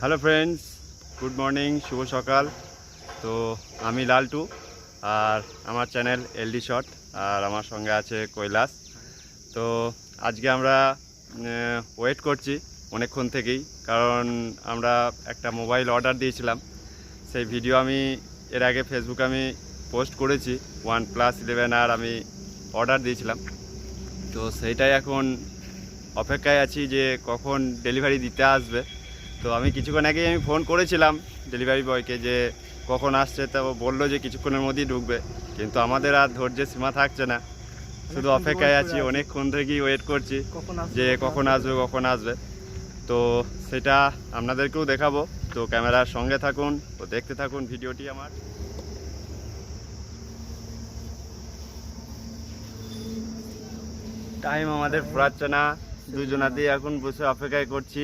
Hello friends good morning শুভ সকাল তো আমি লালটু আর আমার চ্যানেল এলডি শট আর আমার সঙ্গে আছে কৈলাস। তো আজকে আমরা ওয়েট করছি অনেকক্ষণ থেকেই কারণ আমরা একটা মোবাইল অর্ডার দিয়েছিলাম। সেই ভিডিও আমি, এর আগে ফেসবুকে আমি পোস্ট করেছি। ওয়ান প্লাস ইলেভেন আর আমি অর্ডার দিয়েছিলাম। তো সেইটাই এখন অপেক্ষায় আছি যে কখন ডেলিভারি দিতে আসবে। তো আমি কিছুক্ষণ আগেই আমি ফোন করেছিলাম ডেলিভারি বয়কে যে কখন আসছে তো ও বলল যে কিছুক্ষণের মধ্যেই ঢুকবে। কিন্তু আমাদের আর ধৈর্যের সীমা থাকছে না। শুধু অপেক্ষায় আছি। অনেকক্ষণ থেকেই ওয়েট করছি যে কখন আসবে? কখন আসবে। তো সেটা আপনাদেরকেও দেখাবো। তো ক্যামেরার সঙ্গে থাকুন ও দেখতে থাকুন ভিডিওটি আমার। টাইম আমাদের ফুরাচ্ছে না। দুজনাতেই এখন বসে অপেক্ষায় করছি।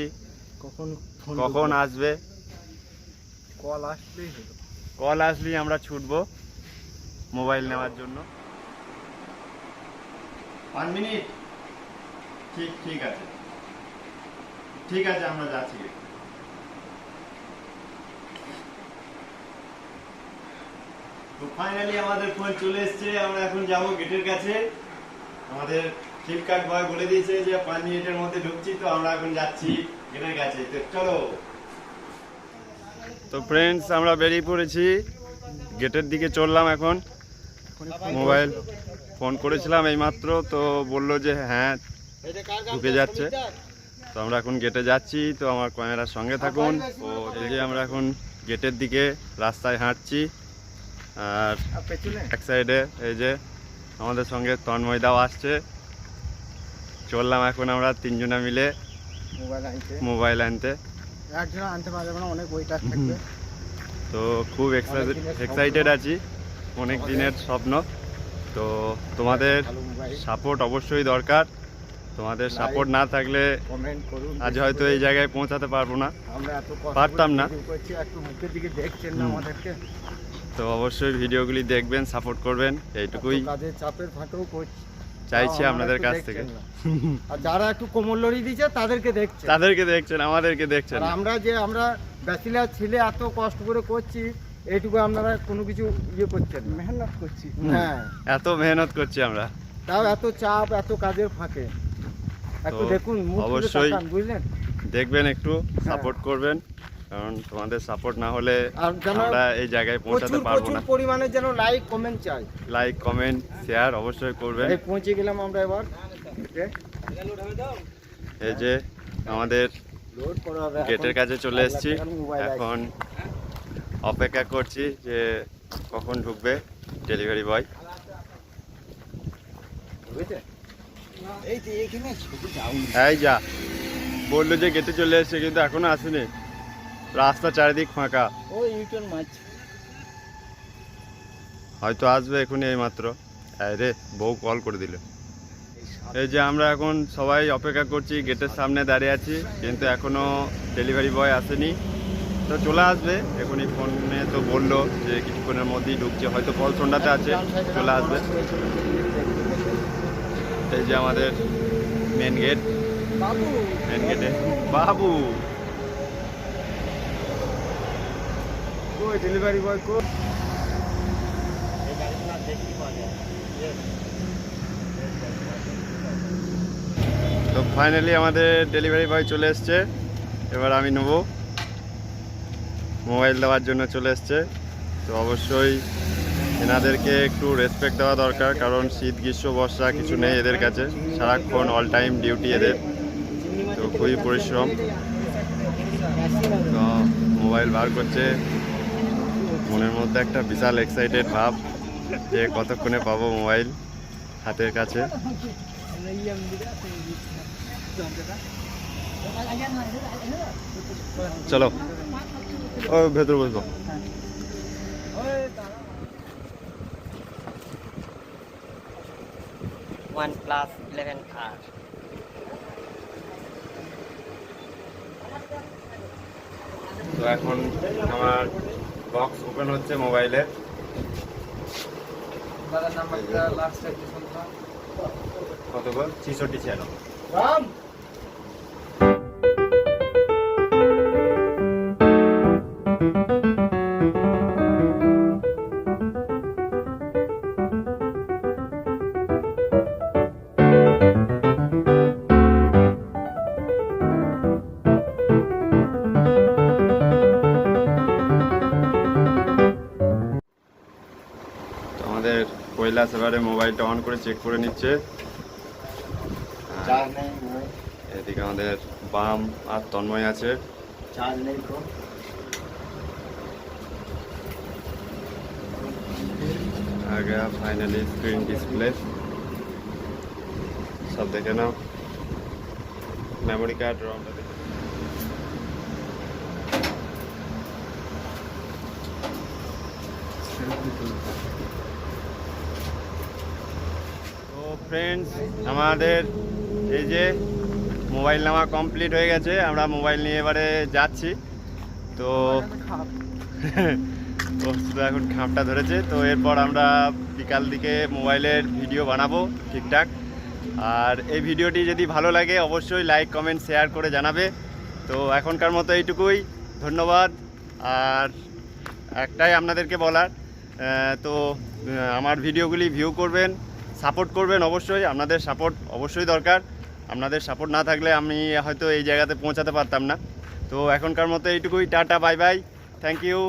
কখন কখন আসবে? কল আসলেই হলো। কল আসলেই আমরা ছুটবো মোবাইল নেওয়ার জন্য। মিনিট ঠিক ঠিক আছে। ঠিক আছে আমরা যাচ্ছি। তো ফাইনালি আমাদের ফোন চলে এসেছে আমরা এখন যাব গেটের কাছে। আমাদের ফ্লিপকার্ট বয় বলে দিয়েছে যে পাঁচ মিনিটের মধ্যে ঢুকছি তো আমরা এখন যাচ্ছি গেটের কাছে। তো চলো। তো ফ্রেন্ডস আমরা বেরিয়ে পড়েছি। গেটের দিকে চললাম এখন। মোবাইল ফোন করেছিলাম এইমাত্র তো বলল যে হ্যাঁ ঢুকে যাচ্ছে। তো আমরা এখন গেটে যাচ্ছি তো আমার ক্যামেরার সঙ্গে থাকুন। ও এই যে আমরা এখন গেটের দিকে রাস্তায় হাঁটছি। আর আর এক সাইডে এই যে আমাদের সঙ্গে তন্ময়দাও আসছে। চললাম এখন আমরা তিনজনা মিলে মোবাইল আনতে। মোবাইল আনতে। একজন আনতে পারবে না অনেক ওয়েটার থাকবে। তো খুব এক্সাইটেড আছি অনেক দিনের স্বপ্ন। তো তোমাদের সাপোর্ট অবশ্যই দরকার। তোমাদের সাপোর্ট না থাকলে আজ হয়তো এই জায়গায় পৌঁছাতে পারব না। পারতাম না। তো অবশ্যই ভিডিওগুলি দেখবেন সাপোর্ট করবেন এইটুকুই। চাপের ফাঁকেও করছি। চাইছি আপনাদের কাছ থেকে। আর যারা একটু কোমল লড়ি দিচ্ছে তাদেরকে দেখছে তাদেরকে দেখছেন আমাদেরকে দেখছেন। আর আমরা যে আমরা ব্যাচেলার ছেলে এত কষ্ট করে করছি এইটুকু আপনারা কোনো কিছু ইয়ে করছেন না। মেহনত করছি। হ্যাঁ। এত মেহনত করছি আমরা। তাও এত চাপ এত কাজের ফাঁকে। একটু দেখুন অবশ্যই বুঝলেন? দেখবেন একটু হ্যাঁ। সাপোর্ট করবেন। কারণ তোমাদের সাপোর্ট না হলে আমরা এই জায়গায় পৌঁছাতে পারব প্রচুর না। পরিমাণে যেন লাইক কমেন্ট চাই। লাইক কমেন্ট শেয়ার অবশ্যই করবেন। পৌঁছে গেলাম আমরা এবার। এই যে আমাদের গেটের কাছে চলে এসেছি। এখন অপেক্ষা করছি যে কখন ঢুকবে ডেলিভারি বয় এই যা বলল যে গেটে চলে এসেছে কিন্তু এখনও আসেনি। রাস্তা চারিদিক ফাঁকা। ও ইউটিউব মাছ হয়তো আসবে এখনই এই মাত্র রে বউ কল করে দিল। এই যে আমরা এখন সবাই অপেক্ষা করছি গেটের সামনে দাঁড়িয়ে আছি কিন্তু এখনও ডেলিভারি বয় আসেনি। তো চলে আসবে এখনই ফোনে তো বলল যে কিছুক্ষণের মধ্যেই ঢুকছে। হয়তো কল সন্ধ্যাতে আছে চলে আসবে। এই যে আমাদের মেন গেট মেন গেটে বাবু! তো ফাইনালি আমাদের ডেলিভারি বয় চলে এসছে। এবার আমি নেব। মোবাইল দেওয়ার জন্য চলে এসছে। তো অবশ্যই এনাদেরকে একটু রেসপেক্ট দেওয়া দরকার, কারণ শীত, গ্রীষ্ম, বর্ষা কিছু নেই এদের কাছে। সারাক্ষণ অল টাইম ডিউটি এদের। তো খুবই পরিশ্রম। তো মোবাইল বার করছে। মধ্যে একটা বিশাল এক্সাইটেড ভাব যে কতক্ষণে পাবো মোবাইল হাতের কাছে। চলো ও ভেতরে বসবো। ওয়ান প্লাস ইলেভেন আর তো এখন আমার বক্স ওপেন হচ্ছে মোবাইলের কত বল ছিষট্টি ছিয়ানব্বই। আমাদের কৈলাস এবারে মোবাইলটা অন করে চেক করে নিচ্ছে। এদিকে আমাদের বাম আর তন্ময় আছে। আগে ফাইনালি স্ক্রিন ডিসপ্লে সব দেখে নাও। মেমোরি কার্ড রমটা দেখে Thank you. ফ্রেন্ডস আমাদের এই যে মোবাইল নেওয়া কমপ্লিট হয়ে গেছে, আমরা মোবাইল নিয়ে এবারে যাচ্ছি। তো এখন খামটা ধরেছে। তো এরপর আমরা বিকাল দিকে মোবাইলের ভিডিও বানাবো ঠিকঠাক। আর এই ভিডিওটি যদি ভালো লাগে, অবশ্যই লাইক কমেন্ট শেয়ার করে জানাবে। তো এখনকার মতো এইটুকুই। ধন্যবাদ। আর একটাই আপনাদেরকে বলার তো আমার ভিডিওগুলি ভিউ করবেন। সাপোর্ট করবেন অবশ্যই, আপনাদের সাপোর্ট অবশ্যই দরকার। আপনাদের সাপোর্ট না থাকলে আমি হয়তো এই জায়গাতে পৌঁছাতে পারতাম না। তো এখনকার মতো এইটুকুই, ta-ta bye bye thank you